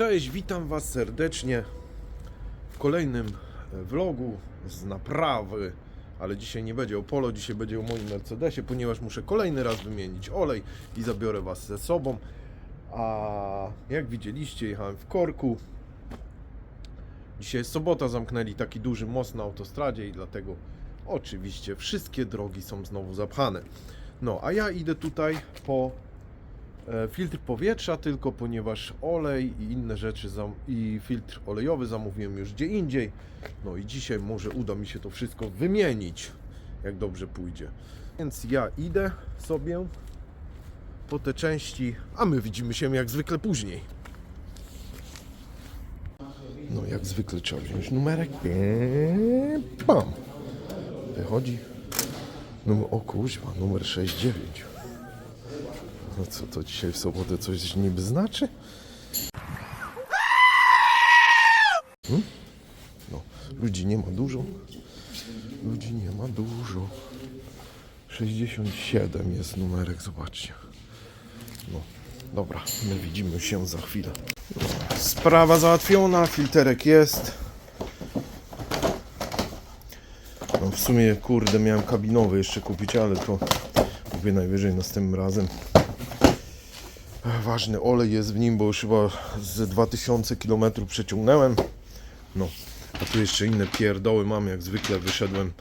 Cześć, witam Was serdecznie w kolejnym e, vlogu z naprawy, ale dzisiaj nie będzie o Polo, dzisiaj będzie o moim Mercedesie, ponieważ muszę kolejny raz wymienić olej i zabiorę Was ze sobą. A jak widzieliście, jechałem w korku. Dzisiaj jest sobota, zamknęli taki duży most na autostradzie i dlatego oczywiście wszystkie drogi są znowu zapchane. No, a ja idę tutaj po filtr powietrza, tylko ponieważ olej i inne rzeczy i filtr olejowy zamówiłem już gdzie indziej. No i dzisiaj może uda mi się to wszystko wymienić, jak dobrze pójdzie. Więc ja idę sobie po te części, a my widzimy się jak zwykle później. No jak zwykle trzeba wziąć numerek. Eee, Bam. Wychodzi. Numer, o kuźwa, numer 69. No co to dzisiaj w sobotę coś niby znaczy? Hmm? No, ludzi nie ma dużo. Ludzi nie ma dużo. 67 jest numerek, zobaczcie. No, dobra, my widzimy się za chwilę. Sprawa załatwiona, filterek jest. No, w sumie, kurde, miałem kabinowy jeszcze kupić, ale to kupię najwyżej następnym razem. Ważny olej jest w nim, bo już chyba z 2000 km przeciągnąłem. No, a tu jeszcze inne pierdoły mam, jak zwykle wyszedłem.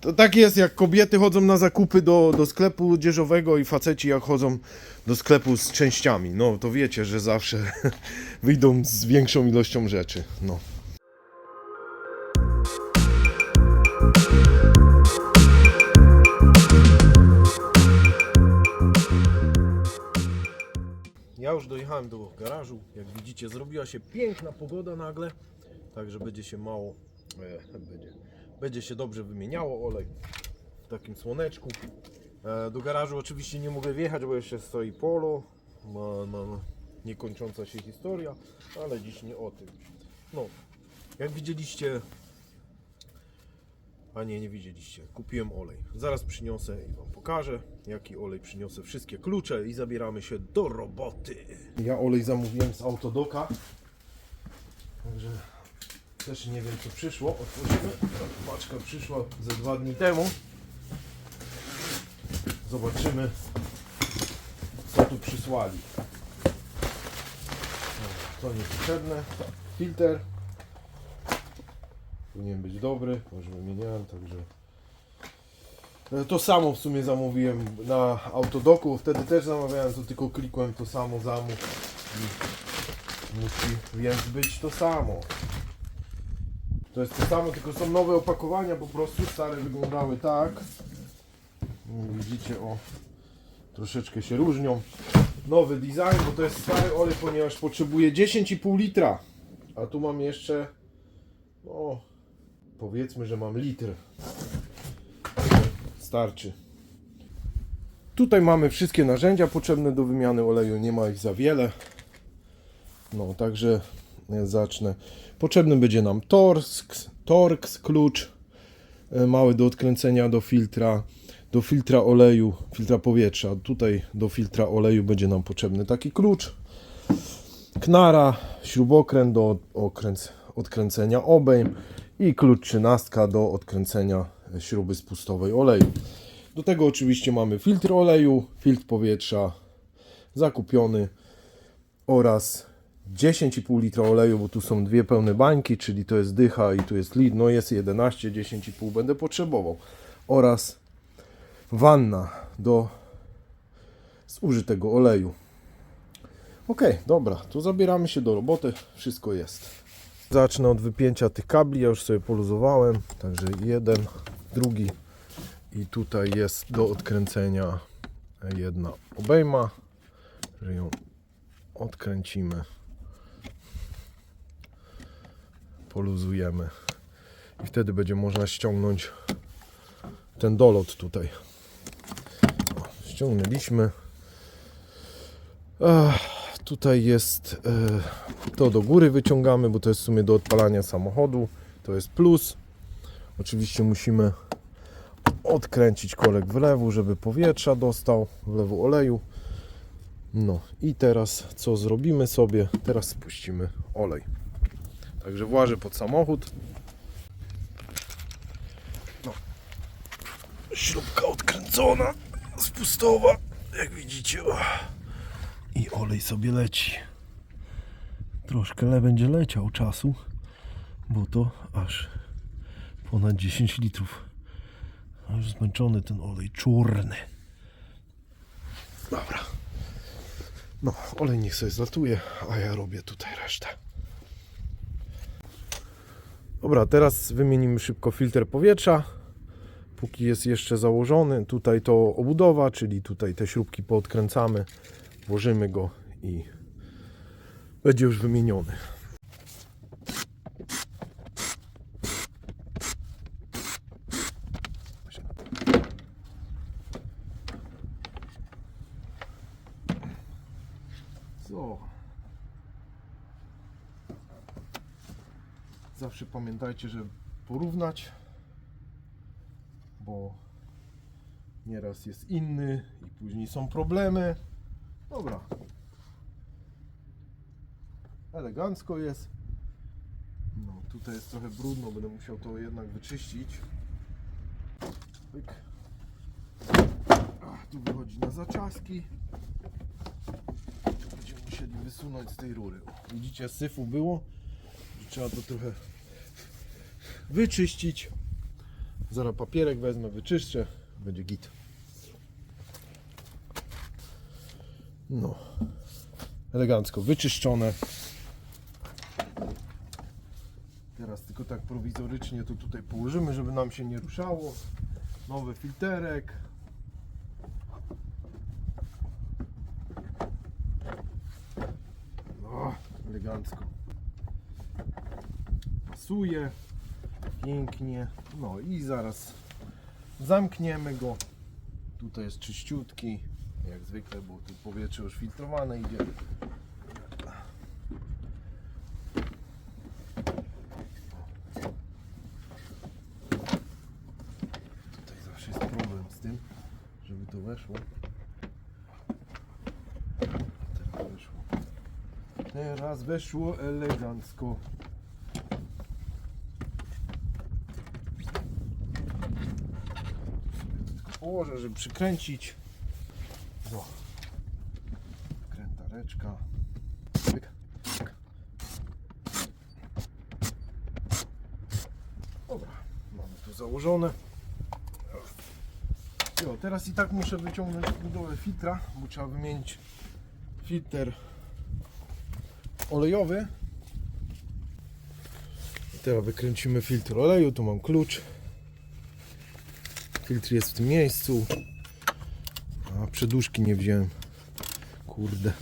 To tak jest, jak kobiety chodzą na zakupy do, do sklepu odzieżowego i faceci jak chodzą do sklepu z częściami. No, to wiecie, że zawsze wyjdą z większą ilością rzeczy. No. Dojechałem do garażu. Jak widzicie, zrobiła się piękna pogoda nagle, także będzie się mało, e, będzie, będzie się dobrze wymieniało olej w takim słoneczku. E, do garażu oczywiście nie mogę wjechać, bo jeszcze stoi polo, ma, ma niekończąca się historia, ale dziś nie o tym. No, jak widzieliście, a nie, nie widzieliście. Kupiłem olej. Zaraz przyniosę i Wam pokażę, jaki olej przyniosę. Wszystkie klucze i zabieramy się do roboty. Ja olej zamówiłem z Autodoka. Także też nie wiem, co przyszło. Otworzymy. Paczka przyszła ze dwa dni temu. Zobaczymy, co tu przysłali. To niepotrzebne. Filter powinien być dobry, może wymieniałem, także E, to samo w sumie zamówiłem na Autodoku, wtedy też zamawiałem, to tylko klikłem to samo zamów i musi więc być to samo. To jest to samo, tylko są nowe opakowania, po prostu stare wyglądały tak. Widzicie, o, troszeczkę się różnią. Nowy design, bo to jest stary olej, ponieważ potrzebuje 10,5 litra, a tu mam jeszcze, powiedzmy, że mam litr. Starczy. Tutaj mamy wszystkie narzędzia potrzebne do wymiany oleju, nie ma ich za wiele. No, także zacznę. Potrzebny będzie nam Torx, Torx klucz e, mały do odkręcenia do filtra, do filtra oleju, filtra powietrza. Tutaj do filtra oleju będzie nam potrzebny taki klucz. Knara, śrubokręt do okręc, odkręcenia obejm i klucz 13 do odkręcenia śruby spustowej oleju. Do tego oczywiście mamy filtr oleju, filtr powietrza zakupiony oraz 10,5 litra oleju, bo tu są dwie pełne bańki, czyli to jest dycha i tu jest lid, no jest 11, 10,5 będę potrzebował oraz wanna do zużytego oleju. Ok, dobra, to zabieramy się do roboty, wszystko jest. Zacznę od wypięcia tych kabli, ja już sobie poluzowałem, także jeden, drugi i tutaj jest do odkręcenia jedna obejma, że ją odkręcimy, poluzujemy i wtedy będzie można ściągnąć ten dolot tutaj. O, ściągnęliśmy. Ech, tutaj jest e, to do góry wyciągamy, bo to jest w sumie do odpalania samochodu. To jest plus. Oczywiście musimy odkręcić korek wlewu, żeby powietrza dostał, wlewu oleju. No i teraz co zrobimy sobie? Teraz spuścimy olej. Także włażę pod samochód. No. Śrubka odkręcona, spustowa, jak widzicie. I olej sobie leci. Troszkę le będzie leciał czasu, bo to aż ponad 10 litrów. Aż zmęczony ten olej, czarny. Dobra. No, olej niech sobie zlatuje, a ja robię tutaj resztę. Dobra, teraz wymienimy szybko filtr powietrza. Póki jest jeszcze założony, tutaj to obudowa, czyli tutaj te śrubki poodkręcamy, włożymy go i będzie już wymieniony. Zawsze pamiętajcie, żeby porównać, bo nieraz jest inny i później są problemy. Dobra. Elegancko jest. No, tutaj jest trochę brudno, będę musiał to jednak wyczyścić. Pyk. Ach, tu wychodzi na zaczaski. Będziemy musieli wysunąć z tej rury. Widzicie, syfu było. Trzeba to trochę wyczyścić. Zaraz papierek wezmę, wyczyszczę. Będzie git. No. Elegancko wyczyszczone. Teraz tylko tak prowizorycznie to tutaj położymy, żeby nam się nie ruszało. Nowy filterek. O, elegancko. Pasuje. Pięknie. No i zaraz zamkniemy go. Tutaj jest czyściutki. Jak zwykle, bo tu powietrze już filtrowane idzie. Tutaj zawsze jest problem z tym, żeby to weszło. Teraz weszło. Teraz weszło elegancko. Położę, żeby przykręcić. No. Krętareczka. Pyk, pyk. Dobra, mamy tu założone. Jo, teraz i tak muszę wyciągnąć budowę filtra, bo trzeba wymienić filtr olejowy. Teraz wykręcimy filtr oleju, tu mam klucz. Filtr jest w tym miejscu. A przedłużki nie wziąłem. Kurde.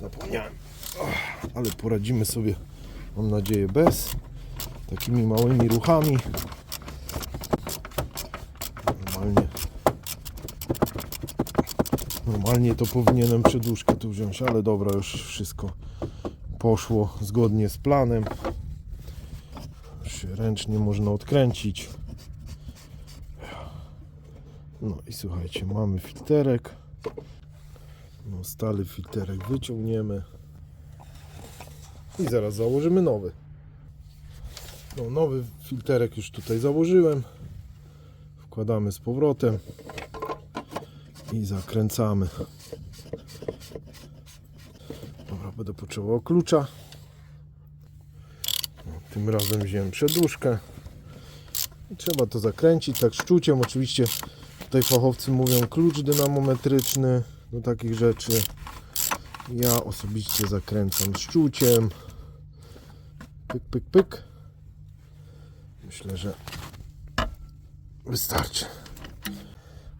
Zapomniałem. Ale poradzimy sobie, mam nadzieję, bez. Takimi małymi ruchami. Normalnie. Normalnie to powinienem przedłużkę tu wziąć, ale dobra, już wszystko poszło zgodnie z planem. Już ręcznie można odkręcić. No i słuchajcie, mamy filterek. No, stary filterek wyciągniemy. I zaraz założymy nowy. No, nowy filterek już tutaj założyłem. Wkładamy z powrotem i zakręcamy. Dobra, będę potrzebował klucza. No, tym razem wziąłem przedłużkę. I trzeba to zakręcić tak szczuciem. Oczywiście tutaj fachowcy mówią klucz dynamometryczny do takich rzeczy. Ja osobiście zakręcam szczuciem. Pyk, pyk, pyk. Myślę, że wystarczy.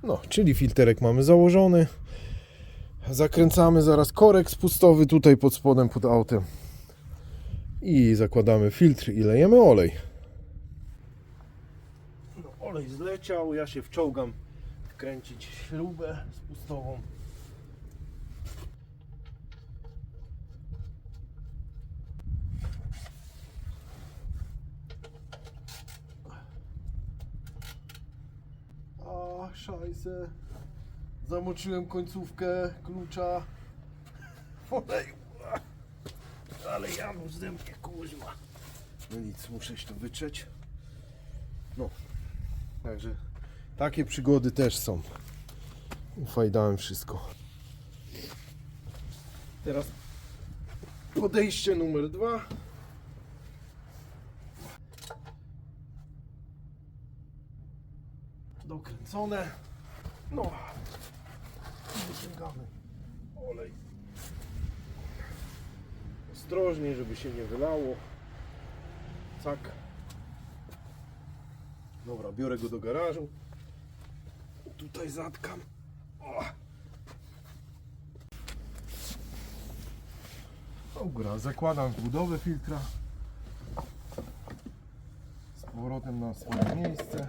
No, czyli filterek mamy założony. Zakręcamy zaraz korek spustowy tutaj pod spodem, pod autem. I zakładamy filtr i lejemy olej. No, olej zleciał, ja się wczołgam wkręcić śrubę spustową. A, szajse. Zamoczyłem końcówkę klucza w oleju. Ale Janusz ze mnie kuźma. No nic, muszę się to wytrzeć. No, także takie przygody też są. Ufajdałem wszystko. Teraz podejście numer dwa. Dokręcone. No. I Wyciągamy olej. Ostrożnie, żeby się nie wylało. Cak. Dobra, biorę go do garażu. Tutaj zatkam. O. Zakładam budowę filtra. Z powrotem na swoje miejsce.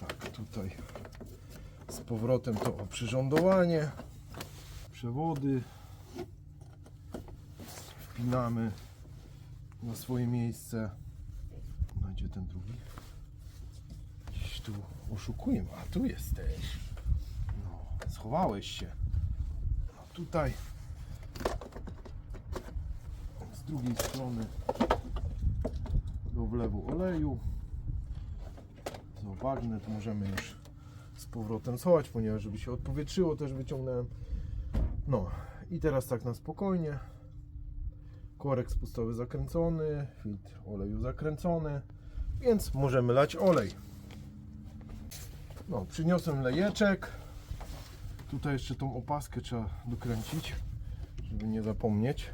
Tak, tutaj z powrotem to oprzyrządowanie, przewody wpinamy na swoje miejsce. Gdzie ten drugi? Gdzieś tu oszukujemy, a tu jesteś. No, schowałeś się. No tutaj z drugiej strony do wlewu oleju. No, bagnet możemy już z powrotem schować, ponieważ żeby się odpowietrzyło też wyciągnąłem. No i teraz tak na spokojnie. Korek spustowy zakręcony, filtr oleju zakręcony, więc możemy lać olej. No, przyniosłem lejeczek. Tutaj jeszcze tą opaskę trzeba dokręcić, żeby nie zapomnieć.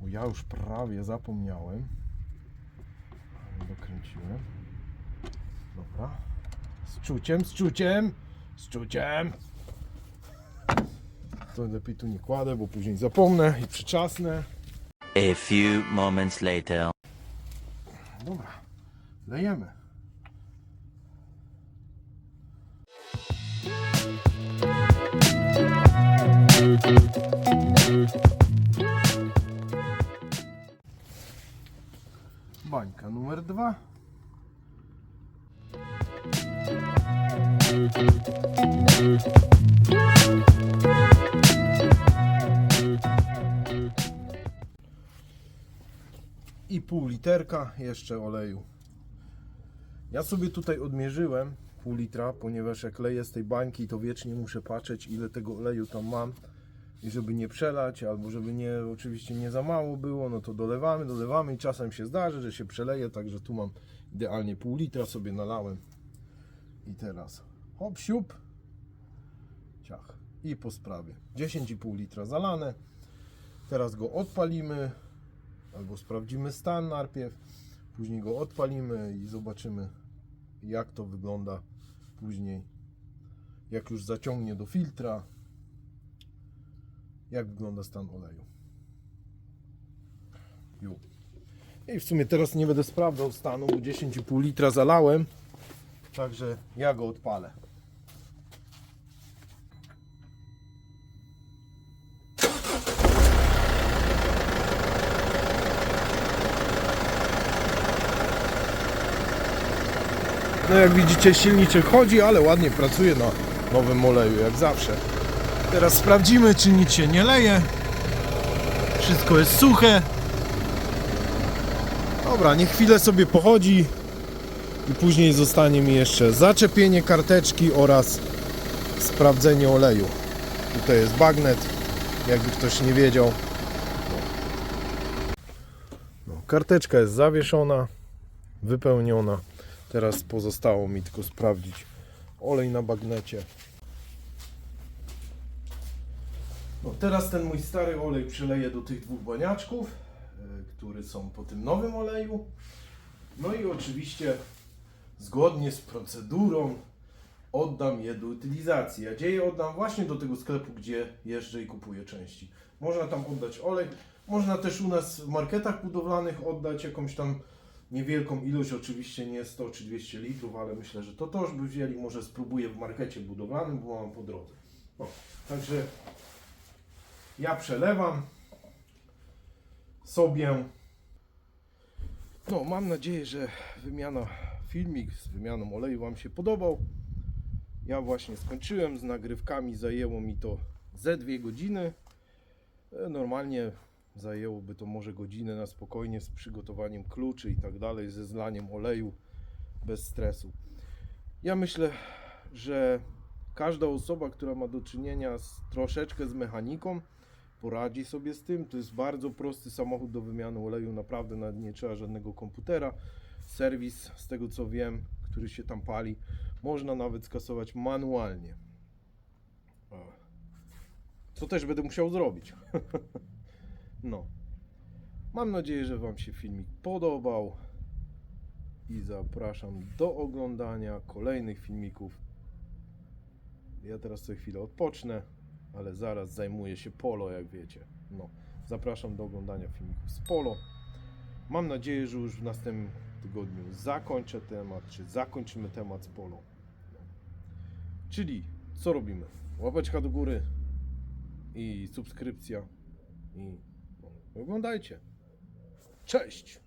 Bo ja już prawie zapomniałem. Dokręciłem. Dobra. Z czuciem, z czuciem, z czuciem. To lepiej tu nie kładę, bo później zapomnę i przyczasnę. A few moments later. Dobra, lejemy. Bańka numer dwa. i pół literka jeszcze oleju. Ja sobie tutaj odmierzyłem pół litra, ponieważ jak leję z tej bańki, to wiecznie muszę patrzeć ile tego oleju tam mam. I żeby nie przelać, albo żeby nie, oczywiście nie za mało było, no to dolewamy, dolewamy i czasem się zdarzy, że się przeleje, także tu mam idealnie pół litra sobie nalałem. I teraz hop siup. Ciach. I po sprawie. 10,5 litra zalane. Teraz go odpalimy albo sprawdzimy stan najpierw, później go odpalimy i zobaczymy jak to wygląda później, jak już zaciągnie do filtra, jak wygląda stan oleju. Ju. I w sumie teraz nie będę sprawdzał stanu, bo 10,5 litra zalałem, także ja go odpalę. No jak widzicie silniczek chodzi, ale ładnie pracuje na nowym oleju, jak zawsze. Teraz sprawdzimy, czy nic się nie leje. Wszystko jest suche. Dobra, niech chwilę sobie pochodzi i później zostanie mi jeszcze zaczepienie karteczki oraz sprawdzenie oleju. Tutaj jest bagnet, jakby ktoś nie wiedział. No, karteczka jest zawieszona, wypełniona. Teraz pozostało mi tylko sprawdzić olej na bagnecie. No teraz ten mój stary olej przyleję do tych dwóch baniaczków, e, które są po tym nowym oleju. No i oczywiście zgodnie z procedurą oddam je do utylizacji. A gdzie je oddam? Właśnie do tego sklepu, gdzie jeżdżę i kupuję części. Można tam oddać olej, można też u nas w marketach budowlanych oddać jakąś tam niewielką ilość, oczywiście nie 100 czy 200 litrów, ale myślę, że to też by wzięli. Może spróbuję w markecie budowlanym, bo mam po drodze. No, także ja przelewam sobie. No, mam nadzieję, że wymiana filmik z wymianą oleju Wam się podobał. Ja właśnie skończyłem z nagrywkami, zajęło mi to ze dwie godziny. E, Normalnie zajęłoby to może godzinę na spokojnie z przygotowaniem kluczy i tak dalej, ze zlaniem oleju bez stresu. Ja myślę, że każda osoba, która ma do czynienia z, troszeczkę z mechaniką, poradzi sobie z tym. To jest bardzo prosty samochód do wymiany oleju, naprawdę nawet nie trzeba żadnego komputera. Serwis, z tego co wiem, który się tam pali, można nawet skasować manualnie. Co też będę musiał zrobić. no. Mam nadzieję, że Wam się filmik podobał i zapraszam do oglądania kolejnych filmików. Ja teraz co chwilę odpocznę, ale zaraz zajmuję się polo, jak wiecie. No, zapraszam do oglądania filmików z polo. Mam nadzieję, że już w następnym tygodniu zakończę temat, czy zakończymy temat z polo. No. Czyli co robimy? Łapeczka do góry i subskrypcja i Oglądajcie. Cześć!